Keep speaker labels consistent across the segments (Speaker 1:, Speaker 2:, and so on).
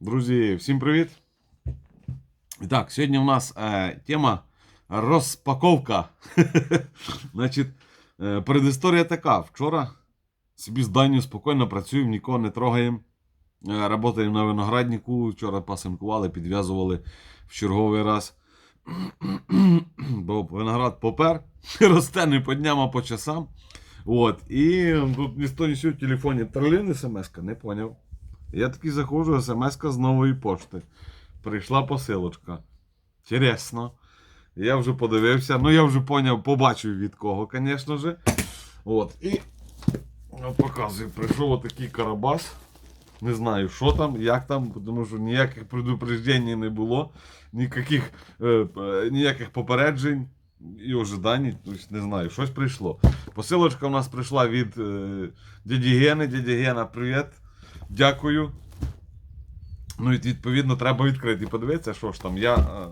Speaker 1: Друзі, всім привіт! Так, сьогодні у нас е, тема розпаковка. Значить, е, передісторія така. Вчора собі з Данію спокійно працюємо, нікого не трогаємо. Е, Работаємо на винограднику. Вчора пасинкували, підв'язували в черговий раз. Бо виноград попер, росте не по дням, а по часам. От. І тут ні з того, ні з сього в телефоні тролин смс не поняв. Я такий заходжу, смс з нової пошти. Прийшла посилочка. Інтересно. Я вже подивився, ну я вже поняв, побачив від кого, звісно ж. От. І от показую, прийшов отакий карабас. Не знаю, що там, як там, тому що ніяких предупреждень не було, ніяких, е, е, ніяких попереджень і ожидань, тобто не знаю, щось прийшло. Посилочка у нас прийшла від е, дяді Гени. Дядя Гена, привіт. Дякую. Ну і відповідно треба відкрити подивитися, що ж там. Я, е,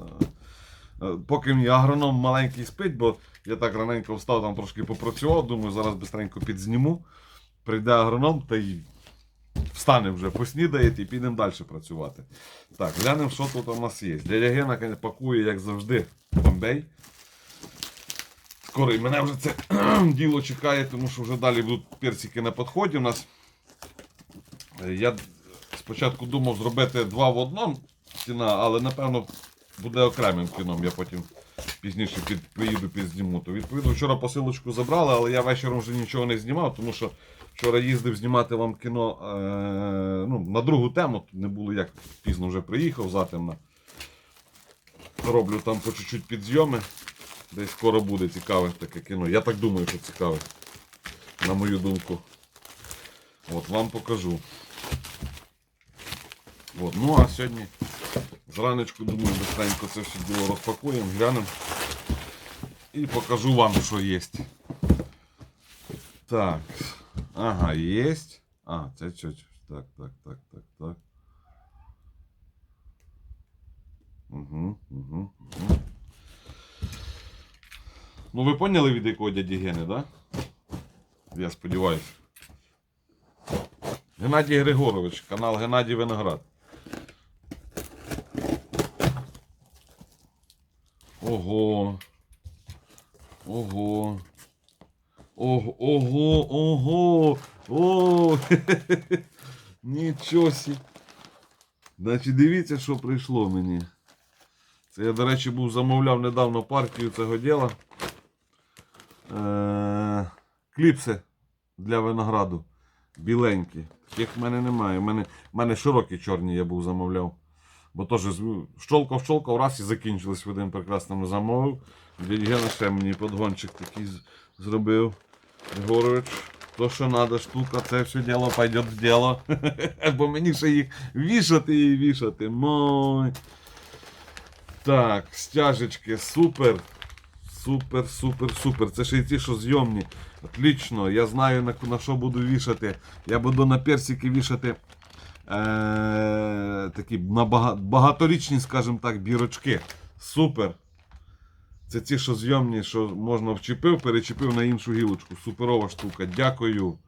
Speaker 1: е, поки мій агроном маленький спить, бо я так раненько встав, там трошки попрацював, думаю, зараз бистренько підзніму. Прийде агроном та й встане вже, поснідає і підемо далі працювати. Так, глянемо, що тут у нас є. Дядя Гена пакує, як завжди, бомбей. Скоро і мене вже це діло чекає, тому що вже далі будуть персики на підході у нас. Е, Я спочатку думав зробити два в одному кіна, але напевно буде окремим кіном. Я потім пізніше під, приїду підзніму. То відповідно вчора посилочку забрали, але я вечором вже нічого не знімав, тому що вчора їздив знімати вам кіно е, ну, на другу тему. Не було як пізно вже приїхав затемно. Роблю там по чуть-чуть підзйоми. Десь скоро буде цікаве таке кіно. Я так думаю, що цікаве. На мою думку. От вам покажу. От, ну а сьогодні зранечку, думаю, быстренько це все діло розпакуємо, глянемо. І покажу вам, що є. Так. Ага, є. А, це що? Так, так, так, так, так. Угу, угу, угу. Ну ви поняли від якого дяді Гени, да? Я сподіваюся. Геннадій Григорович, канал Геннадій Виноград. Ого. Ого. Ого, ого, ого. О, Нічого сі. Значить, дивіться, що прийшло мені. Це я, до речі, був замовляв недавно партію цього діла. Е- кліпси для винограду. Біленькі. Таких в мене немає. У мене, мене широкі чорні я був замовляв. Бо теж щолкав щолкав раз і закінчились в один прекрасному замовив. Дядя ще мені подгончик такий зробив. Егорович, то що треба, штука, це все діло пойде в діло. Бо мені ще їх вішати і вішати. Мой. Так, стяжечки, супер. Супер, супер, супер. Це ще й ті, що зйомні. Отлично. Я знаю на, на що буду вішати. Я буду на персики вішати е, такі багаторічні, скажімо так, бірочки. Супер. Це ті, що зйомні, що можна вчепив, перечепив на іншу гілочку. Суперова штука. Дякую.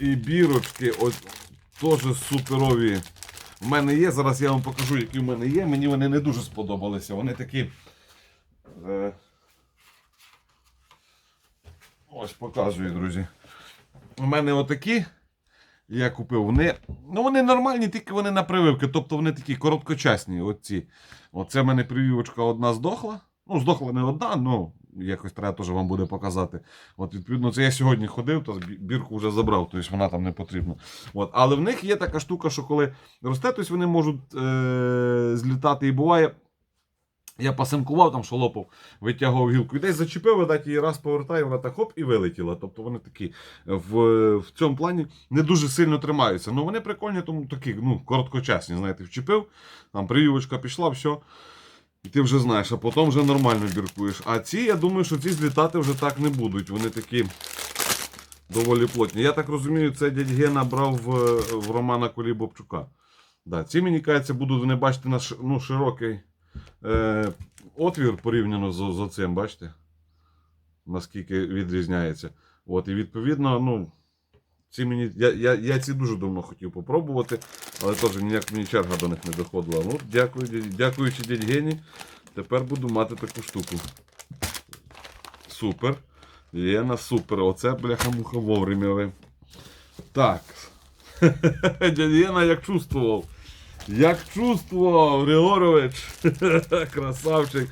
Speaker 1: І бірочки, теж суперові. У мене є, зараз я вам покажу, які в мене є. Мені вони не дуже сподобалися. Вони такі. Е... Ось показую, друзі. У мене отакі. Я купив. Вони, ну вони нормальні, тільки вони на прививки. Тобто вони такі короткочасні. Оці. Оце в мене прививочка одна здохла. Ну, здохла не одна, ну якось треба теж вам буде показати. От, відповідно, це я сьогодні ходив, то бірку вже забрав, тобто вона там не потрібна. От. Але в них є така штука, що коли росте, тобто вони можуть е- злітати і буває. Я пасинкував, там шолопав, витягував гілку і десь зачепив, видать, її раз повертає, вона так хоп і вилетіла. Тобто вони такі в, в цьому плані не дуже сильно тримаються. Ну вони прикольні, тому такі, ну, короткочасні, знаєте, вчепив, там прививочка пішла, все. І ти вже знаєш, а потім вже нормально біркуєш. А ці, я думаю, що ці злітати вже так не будуть. Вони такі доволі плотні. Я так розумію, це дядь Гена брав в, в Романа Колібобчука. Да, ці, мені кажеться, будуть вони бачите на ну, широкий е, отвір порівняно з, з оцим, бачите? Наскільки відрізняється. От, і відповідно, ну, Ці мені, я, я, я ці дуже давно хотів попробувати, але теж ніяк мені черга до них не доходила. Ну, дякую, дякуючи дядь Гені, тепер буду мати таку штуку. Супер. Лена, супер. Оце бляха-муха вовремя. Так. Єна як чувствував. Як чувствував, Григорович. Красавчик.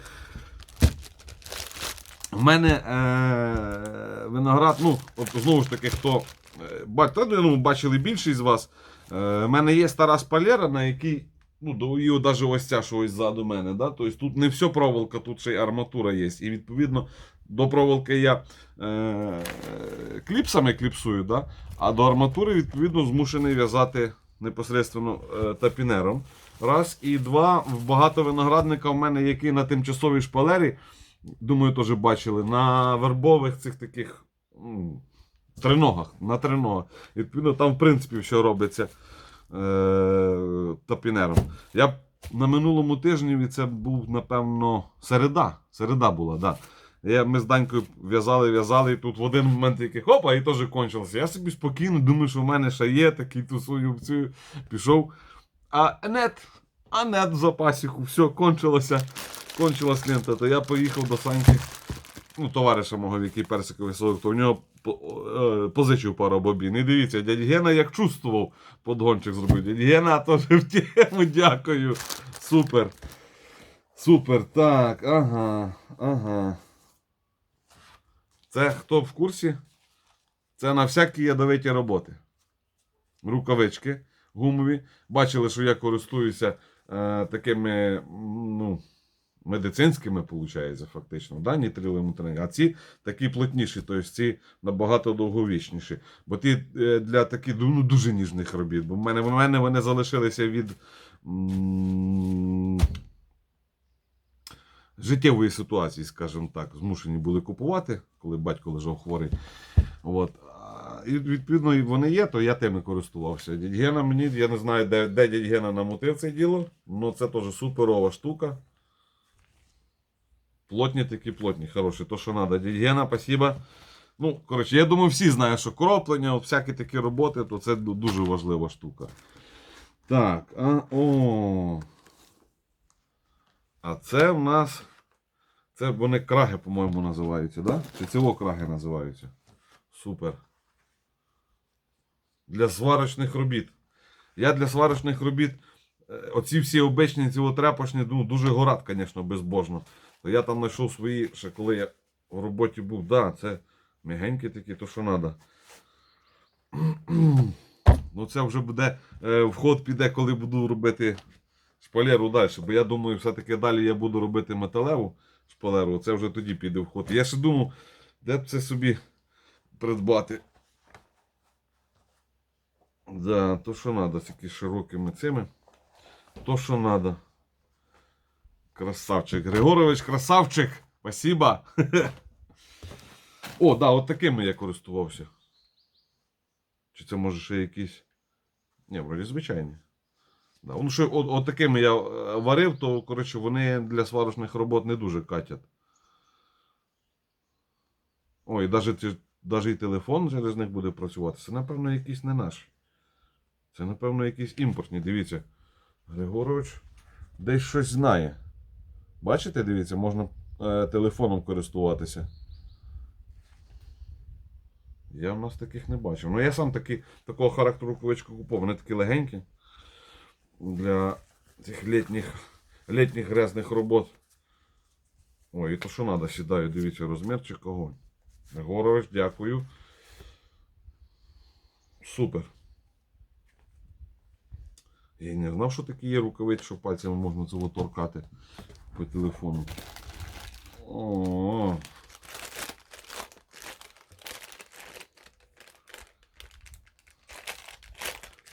Speaker 1: У мене е, виноград, ну, от знову ж таки, хто е, ба- та, ну, бачили більшість з вас. Е, у мене є стара шпалера, на якій, ну, її навіть ось ця, що ззаду мене. Да? Тобто тут не все проволока, тут ще й арматура є. І відповідно до проволоки я е, кліпсами кліпсую, да? а до арматури, відповідно, змушений в'язати непосередньо е, тапінером. Раз. І два, багато виноградника в мене, який на тимчасовій шпалері, думаю, теж бачили, на вербових цих таких триногах, на триногах. Відповідно, там, в принципі, все робиться е, тапінером. Я на минулому тижні, і це був, напевно, середа. Середа була, так. Да. Я, ми з Данькою в'язали, в'язали, і тут в один момент який хопа, і теж кончилося. Я собі спокійно думаю, що в мене ще є такий тусую цю пішов. А нет, а нет в запасіку, все, кончилося. Кончилась лента, то я поїхав до Саньки, ну, товариша мого, який персиковий сорок, то в нього е, позичив пару бобін. І дивіться, дядь Гена як чувствував, подгончик зробив. Дядь Гена теж в тему, дякую. Супер. Супер. Так, ага, ага. Це хто в курсі? Це на всякі ядовиті роботи. Рукавички гумові. Бачили, що я користуюся е, такими ну, медицинськими, виходить, фактично. Да? нітриловими А ці такі плотніші, тобто ці набагато довговічніші. Бо ті е, для таких ну, дуже ніжних робіт. Бо в мене, в мене вони залишилися від. м, життєвої ситуації, скажімо так, змушені були купувати, коли батько лежав хворий. От. І відповідно вони є, то я тими користувався. Дядь мені, я не знаю, де, де дядь Гена це діло, але це теж суперова штука. Плотні такі плотні, хороші, то що треба. Дядь спасибо. Ну, коротше, я думаю, всі знають, що кроплення, от всякі такі роботи, то це дуже важлива штука. Так, а о. А це в нас. Це вони краги, по-моєму, називаються, да? Чи цього краги називаються? Супер. Для сварочних робіт. Я для сварочних робіт. е, Оці всі обичні цілотряпочні, ну, дуже горат, звісно, безбожно. То я там знайшов свої, ще коли я в роботі був, да, це м'ягенькі такі, то що треба. Ну, це вже буде, е, вход піде, коли буду робити шпалеру далі. Бо я думаю, все-таки далі я буду робити металеву шпалеру. Це вже тоді піде вход. Я ще думав, де б це собі придбати. Да, то що треба, такі широкими цими. То що треба. Красавчик. Григорович, красавчик! Спасибо. О, да, от такими я користувався. Чи це може ще якісь. Ні, вроді звичайні. Ну, що, от, от такими я е, варив, то коротше, вони для сварочних робот не дуже катять. Ой, навіть, навіть і телефон через них буде працювати. Це, напевно, якийсь не наш. Це, напевно, якийсь імпортні. Дивіться. Григорович десь щось знає. Бачите, дивіться, можна е, телефоном користуватися. Я в нас таких не бачив. Ну я сам таки, такого характеру рукавичку купував. Вони такі легенькі. Для цих літніх, літніх грязних робот. Ой, і то що треба, сідаю, дивіться, розмірчик огонь. Григорович, дякую. Супер. Я не знав, що такі є рукавиці, що пальцями можна цього торкати по телефону. О.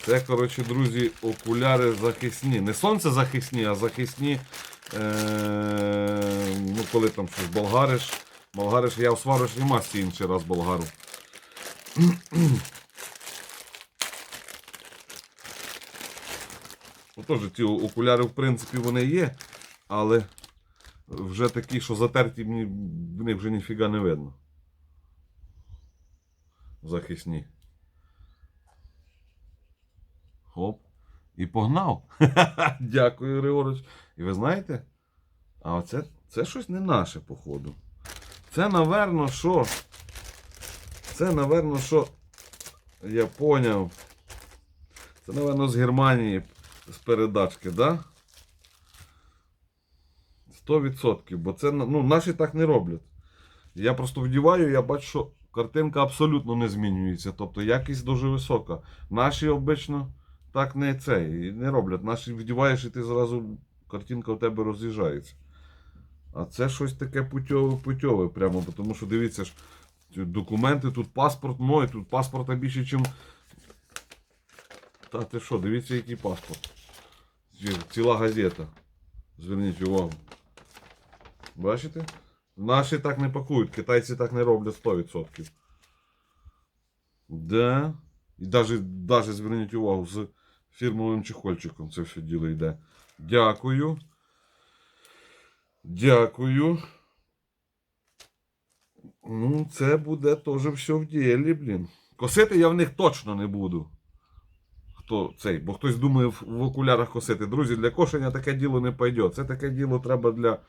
Speaker 1: Це, коротше, друзі, окуляри захисні. Не сонцезахисні, а захисні. Е- ну, коли там щось болгариш. Болгариш, я в сварочній масці інший раз болгару. Отож, ці окуляри, в принципі, вони є, але вже такі, що затерті, мені в них вже ніфіга не видно. Захисні. Хоп. І погнав. Дякую, Григорович. І ви знаєте? А оце це щось не наше, походу. Це, наверно, що. Це, наверно, що. Я поняв. Це, наверно, з Германії з передачки, да? 100%, бо це ну, наші так не роблять. Я просто вдіваю, я бачу, що картинка абсолютно не змінюється. Тобто якість дуже висока. Наші обично так не це не роблять. Наші вдіваєш і ти зразу картинка у тебе роз'їжджається. А це щось таке путьове путьове прямо, тому що дивіться ж, документи, тут паспорт мой, тут паспорта більше, ніж. Та ти що, дивіться, який паспорт. Ціла газета. Зверніть увагу. Бачите? Наші так не пакують, китайці так не роблять 100%. Да. І навіть, зверніть увагу, з фірмовим чехольчиком це все діло йде. Дякую. Дякую. Ну, це буде теж все в ділі, блін. Косити я в них точно не буду. Хто цей, бо хтось думає в, окулярах косити. Друзі, для кошення таке діло не пойде. Це таке діло треба для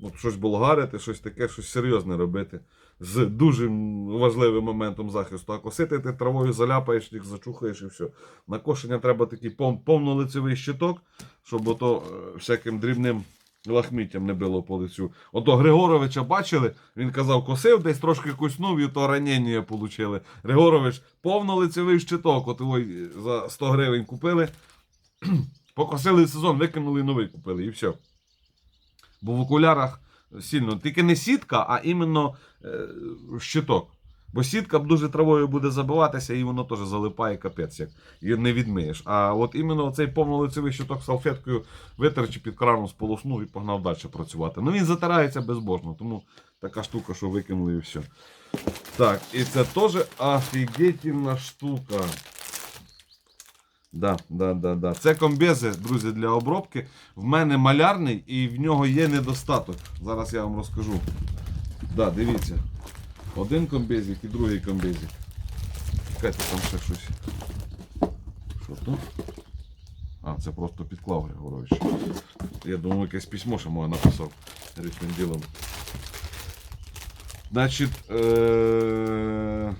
Speaker 1: от, щось болгарити, щось таке, щось серйозне робити. З дуже важливим моментом захисту. А косити ти травою заляпаєш, їх зачухаєш і все. На кошення треба такий пов- повнолицевий щиток, щоб ото е, всяким дрібним лахміттям не било по лицю. Ото Григоровича бачили, він казав, косив, десь трошки куснув, і то ранення получили. Григорович, повнолицевий щиток, от його за 100 гривень купили. Покосили сезон, викинули новий купили, і все. Бо в окулярах сильно, тільки не сітка, а іменно е, щиток. Бо сітка дуже травою буде забиватися, і воно теж залипає капець, як і не відмиєш. А от іменно цей повнолицевий щиток салфеткою витер чи під краном сполоснув і погнав далі працювати. Ну він затирається безбожно, тому така штука, що викинули і все. Так, і це теж офігетівна штука. Да, да, да, да. Це комбези, друзі, для обробки. В мене малярний і в нього є недостаток. Зараз я вам розкажу. Да, дивіться. Один комбезик і другий комбезик. Чекайте, там ще щось. Що тут? А, це просто підклав Григорович. Я думав, якесь письмо, що моє написав річним ділом. Значить, е-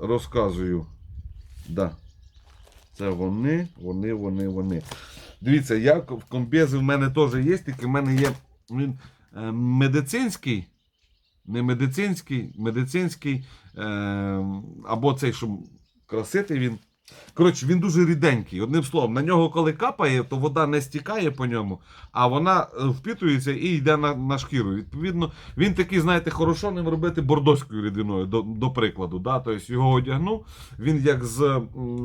Speaker 1: розказую. Да. Це вони, вони, вони, вони. Дивіться, я в комбези в мене теж є, тільки в мене є він е, медицинський. Не медицинський, медицинський, е, або цей, щоб красити він. Коротше, він дуже ріденький. Одним словом, на нього коли капає, то вода не стікає по ньому, а вона е, впитується і йде на, на шкіру. Відповідно, він такий, знаєте, хорошо ним робити бордоською рідиною, до, до прикладу. Да? Тобто його одягнув, він як з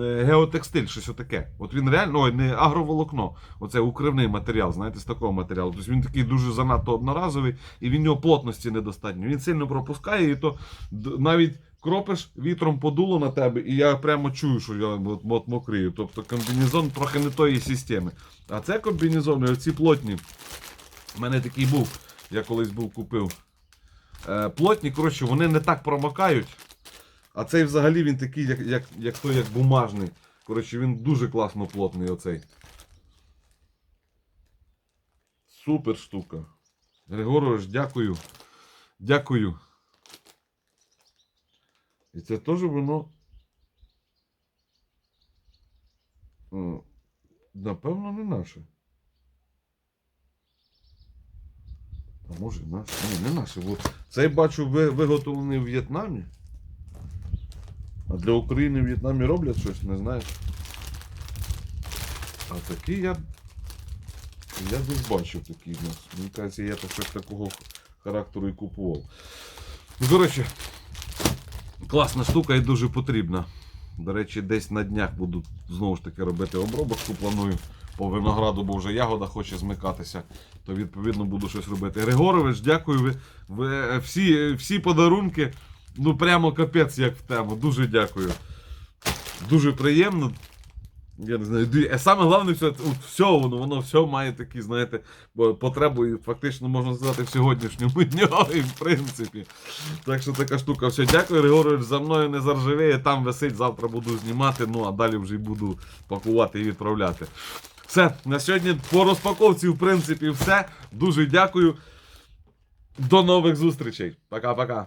Speaker 1: е, геотекстиль, щось отаке. От він реально, ой, не агроволокно, оце укривний матеріал, знаєте, з такого матеріалу. Тобто він такий дуже занадто одноразовий, і він його плотності недостатньо. Він сильно пропускає, і то навіть кропиш, вітром подуло на тебе, і я прямо чую, що я от, от мокрію. Тобто комбінезон трохи не тої системи. А це комбінезони, оці плотні. У мене такий був, я колись був купив. Е, плотні, коротше, вони не так промокають. А цей взагалі він такий, як, як, як той, як бумажний. Коротше, він дуже класно плотний оцей. Супер штука. Григорович, дякую. Дякую. І це теж воно. Напевно, не наше. А може наше? Ні, не наше. Бо цей бачу виготовлений в В'єтнамі. А для України в В'єтнамі роблять щось, не знаю. А такі я. Я десь бачив такі в нас. Мені кажеться, я так щось такого характеру і купував. Ну, до речі, класна штука і дуже потрібна. До речі, десь на днях буду знову ж таки робити обробочку. Планую по винограду, бо вже ягода хоче змикатися. То відповідно буду щось робити. Григорович, дякую. Ви, ви всі, всі подарунки. Ну прямо капець як в тему. Дуже дякую. Дуже приємно. Я не знаю, ді- е, саме головне, все, все воно, воно все має такі, знаєте, потребу, і фактично можна сказати, в сьогоднішньому дню, і в принципі. Так що така штука. Все, дякую, Григорович, за мною не заржавіє, там висить, завтра буду знімати, ну а далі вже й буду пакувати і відправляти. Все, на сьогодні по розпаковці, в принципі, все. Дуже дякую. До нових зустрічей. Пока-пока.